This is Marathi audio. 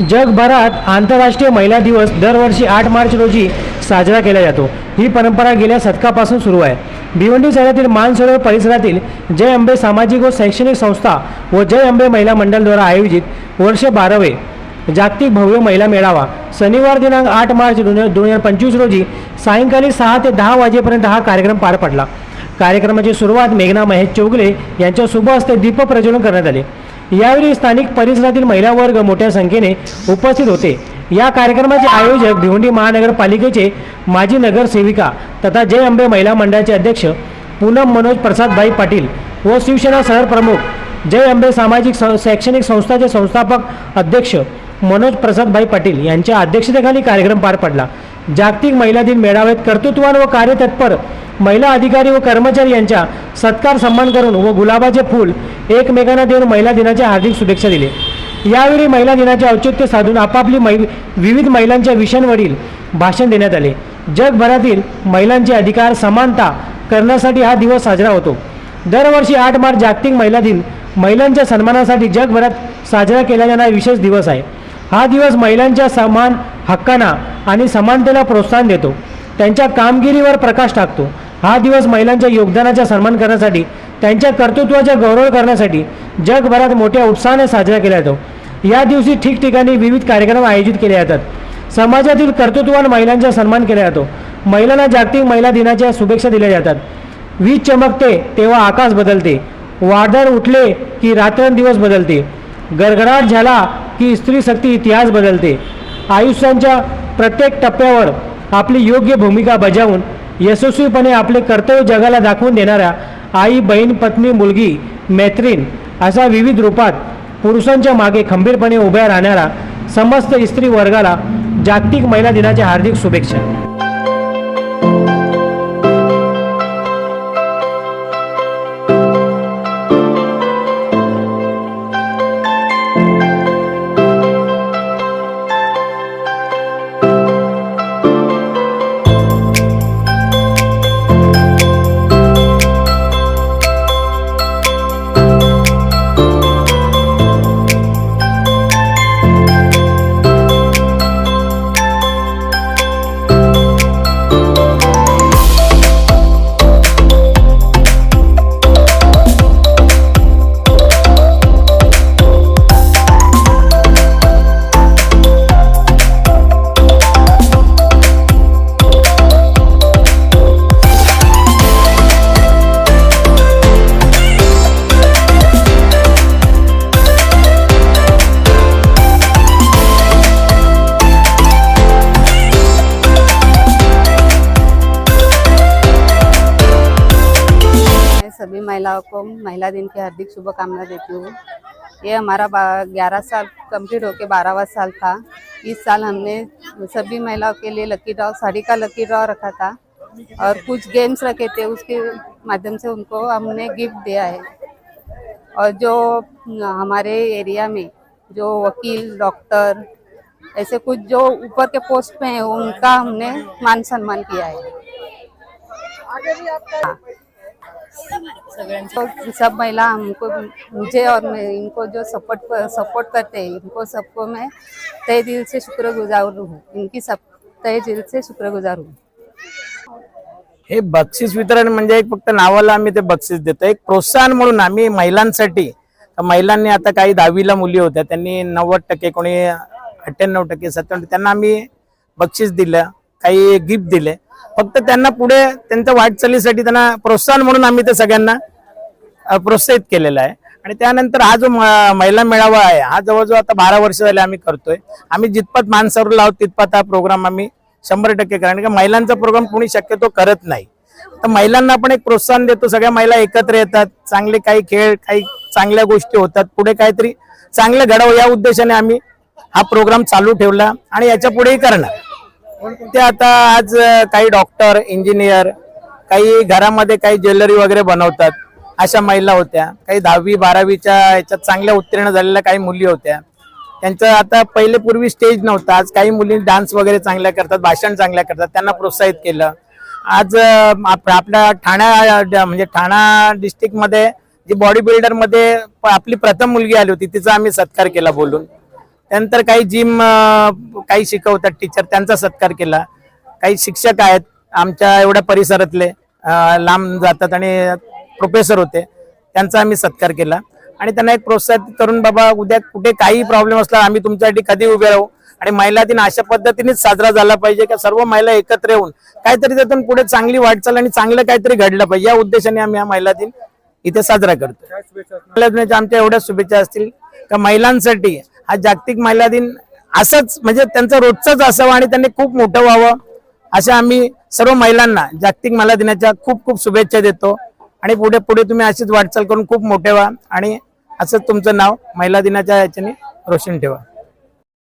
जगभरात आंतरराष्ट्रीय महिला दिवस दरवर्षी आठ मार्च रोजी साजरा केला जातो. ही परंपरा गेल्या शतकापासून सुरू आहे. भिवंडी शहरातील मानसरोवर परिसरातील जय अंबे सामाजिक व शैक्षणिक संस्था व जय अंबे महिला मंडळद्वारा आयोजित वर्ष बारावे जागतिक भव्य महिला मेळावा शनिवार दिनांक आठ मार्च दोन दोन हजार पंचवीस रोजी सायंकाळी सहा ते दहा वाजेपर्यंत हा कार्यक्रम पार पडला. कार्यक्रमाची सुरुवात मेघना महेश चौगले यांच्या शुभ हस्ते दीप प्रज्वलन करण्यात आले. यावेळी स्थानिक परिसरातील महिला वर्ग मोठ्या संख्येने उपस्थित होते. या कार्यक्रमाचे आयोजक भिवंडी महानगरपालिकेचे माजी नगरसेविका तथा जय अंबे महिला मंडळाचे अध्यक्ष पूनम मनोज प्रसादभाई पाटील व शिवसेना शहर प्रमुख जय अंबे सामाजिक सं- शैक्षणिक संस्थाचे संस्थापक अध्यक्ष मनोज प्रसादभाई पाटील यांच्या अध्यक्षतेखाली कार्यक्रम पार पडला. जागतिक महिला दिन मेळाव्यात कर्तृत्वान व कार्यतत्पर महिला अधिकारी व कर्मचारी यांच्या सत्कार सन्मान करून व गुलाबाचे फूल एकमेकांना देऊन महिला दिनाच्या हार्दिक शुभेच्छा दिले. यावेळी महिला दिनाचे औचित्य साधून आपापली मै विविध महिलांच्या विषयांवरील भाषण देण्यात आले. जगभरातील महिलांचे अधिकार समानता करण्यासाठी हा दिवस साजरा होतो. दरवर्षी आठ मार्च जागतिक महिला दिन. महिलांच्या सन्मानासाठी जगभरात साजरा केला जाणारा विशेष दिवस आहे. हा दिवस महिलांच्या समान हक्कांना आणि समानतेला प्रोत्साहन देतो. त्यांच्या कामगिरीवर प्रकाश टाकतो. हा दिवस महिलांच्या योगदानाचा सन्मान करण्यासाठी त्यांच्या कर्तृत्वाचा गौरव करण्यासाठी जगभरात मोठ्या उत्साहाने साजरा केला जातो. या दिवशी ठिकठिकाणी विविध कार्यक्रम आयोजित केले जातात. समाजातील कर्तृत्ववान महिलांचा सन्मान केला जातो. महिलांना जागतिक महिला दिनाच्या शुभेच्छा दिल्या जातात. वीज चमकते तेव्हा आकाश बदलते. वादळ उठले की रात्रंदिवस बदलते. गरगडाट झाला की स्त्री शक्ती इतिहास बदलते. आयुष्यांच्या प्रत्येक टप्प्यावर आपली योग्य भूमिका बजावून यशस्वीपणे आपले कर्तव्य जगाला दाखवून देणाऱ्या आई बहीण पत्नी मुलगी मैत्रीण अशा विविध रूपात पुरुषांच्या मागे खंबीरपणे उभ्या राहणारा समस्त स्त्री वर्गाला जागतिक महिला दिनाच्या हार्दिक शुभेच्छा. सभी महिलाओं को महिला दिन की हार्दिक शुभकामना देती हूँ। ये हमारा ग्यारह साल कंप्लीट होके बारहवा साल था। इस साल हमने सभी महिलाओं के लिए लकी ड्रॉ साड़ी का लकी ड्रॉ रखा था और कुछ गेम्स रखे थे, उसके माध्यम से उनको हमने गिफ्ट दिया है। और जो हमारे एरिया में जो वकील डॉक्टर ऐसे कुछ जो ऊपर के पोस्ट पे हैं, उनका हमने मान सम्मान किया है हाँ। तो सब महिला हमको मुझे और मैं इनको जो सपोर्ट सपोर्ट करते हैं इनको सबको मैं तय दिल से शुक्रगुजार हूँ। इनकी सब तय दिल से शुक्रगुजार हूँ। हे बक्षीस वितरण म्हणजे एक फक्त नावाला आम्ही ते बक्षीस देतो. एक प्रोत्साहन म्हणून आम्ही महिलांसाठी तर महिलांनी आता काही दहावीला मुली होत्या त्यांनी नव्वद टक्के कोणी अठ्ठ्याण्णव टक्के सत्त्याण्णव त्यांना आम्ही बक्षीस दिलं काही गिफ्ट दिले. फक्त त्यांना पुढे त्यांच्या वाटचालीसाठी त्यांना प्रोत्साहन म्हणून आम्ही ते सगळ्यांना प्रोत्साहित केलेलं आहे. आणि त्यानंतर हा जो महिला मेळावा आहे हा जवळजवळ आता बारा वर्ष झाले आम्ही करतोय. आम्ही जितपत मानसरला लावतो तितपत हा प्रोग्राम आम्ही शंभर टक्के कारण का महिलांचा प्रोग्राम कोणी शक्यतो करत नाही. तर महिलांना पण एक प्रोत्साहन देतो. सगळ्या महिला एकत्र येतात. चांगले काही खेळ काही चांगल्या गोष्टी होतात. पुढे काहीतरी चांगलं घडावं या उद्देशाने आम्ही हा प्रोग्राम चालू ठेवला. आणि याच्या पुढेही करणार. ते आता आज काही डॉक्टर इंजिनियर काही घरामध्ये काही ज्वेलरी वगैरे बनवतात. अशा महिला होत्या. काही दहावी बारावीच्या याच्यात चांगल्या उत्तीर्ण झालेल्या काही मुली होत्या. त्यांचं आता पहिले पूर्वी स्टेज नव्हता. आज काही मुली डान्स वगैरे चांगल्या करतात भाषण चांगल्या करतात. त्यांना प्रोत्साहित केलं. आज आपल्या ठाणा म्हणजे ठाणा डिस्ट्रिक्टमध्ये जी बॉडी बिल्डरमध्ये आपली प्रथम मुलगी आली होती तिचा आम्ही सत्कार केला बोलून. त्यानंतर काही जिम काही शिकवतात टीचर त्यांचा सत्कार केला. काही शिक्षक आहेत आमच्या एवढ्या परिसरातले. लांब जातात आणि प्रोफेसर होते. त्यांचा आम्ही सत्कार केला. आणि त्यांना एक प्रोत्साहित करून बाबा उद्या कुठे काही प्रॉब्लेम असला आम्ही तुमच्यासाठी कधी उभे राहू? आणि महिला दिन अशा पद्धतीनेच साजरा झाला पाहिजे की सर्व महिला एकत्र येऊन काहीतरी त्यातून पुढे चांगली वाटचाल आणि चांगलं काहीतरी घडलं पाहिजे. या उद्देशाने आम्ही हा महिला दिन इथे साजरा करतो महिला दिनाच्या आमच्या एवढ्या शुभेच्छा असतील का? महिलांसाठी आज जागतिक महिला दिन असंच म्हणजे त्यांचं रोजचंच असावं आणि त्यांनी खूप मोठं व्हावं अशा आम्ही सर्व महिलांना जागतिक महिला दिनाच्या खूप खूप शुभेच्छा देतो. आणि पुढे पुढे तुम्ही अशीच वाटचाल करून खूप मोठे व्हा आणि असंच तुमचं नाव महिला दिनाच्या याच्याने रोशन ठेवा.